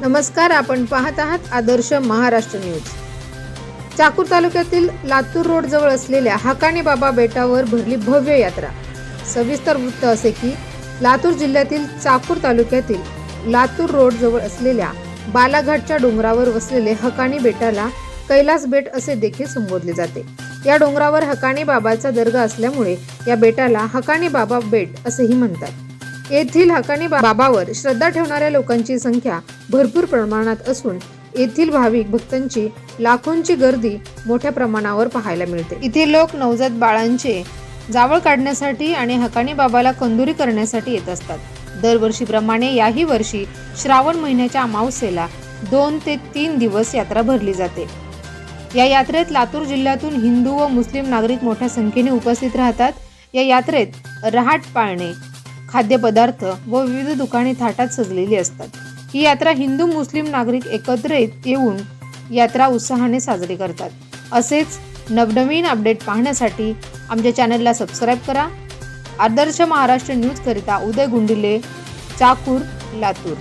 नमस्कार आपण पाहत आहात आदर्श महाराष्ट्र न्यूज. चाकूर तालुक्यातील लातूर रोड जवळ असलेल्या हाकाणी बाबा बेटावर भरली भव्य यात्रा. सविस्तर वृत्त असे की लातूर जिल्ह्यातील चाकूर तालुक्यातील लातूर रोड जवळ असलेल्या बालाघाटच्या डोंगरावर वसलेले हकाणी बेटाला कैलास बेट असे देखील संबोधले जाते. या डोंगरावर हकाणी बाबाचा दर्गा असल्यामुळे या बेटाला हकाणी बाबा बेट असेही म्हणतात. येथील हकानी बाबावर श्रद्धा ठेवणाऱ्या लोकांची संख्या भरपूर प्रमाणात असून येथील भाविक भक्तांची लाखोंची गर्दी मोठ्या प्रमाणावर पाहायला मिळते. इथे लोक नवजात बाळांचे जावळ काढण्यासाठी आणि हकानी बाबाला कंदुरी करण्यासाठी येत असतात. दरवर्षीप्रमाणे याही वर्षी श्रावण महिन्याच्या अमावस्येला दोन ते तीन दिवस यात्रा भरली जाते. या यात्रेत लातूर जिल्ह्यातून हिंदू व मुस्लिम नागरिक मोठ्या संख्येने उपस्थित राहतात. या यात्रेत रहाट पाळणे खाद्यपदार्थ व विविध दुकाने थाटात सजलेली असतात. ही यात्रा हिंदू मुस्लिम नागरिक एकत्र येऊन यात्रा उत्साहाने साजरी करतात. असेच नवनवीन अपडेट पाहण्यासाठी आमच्या चॅनलला सबस्क्राईब करा. आदर्श महाराष्ट्र न्यूज करिता उदय गुंडिले चाकूर लातूर.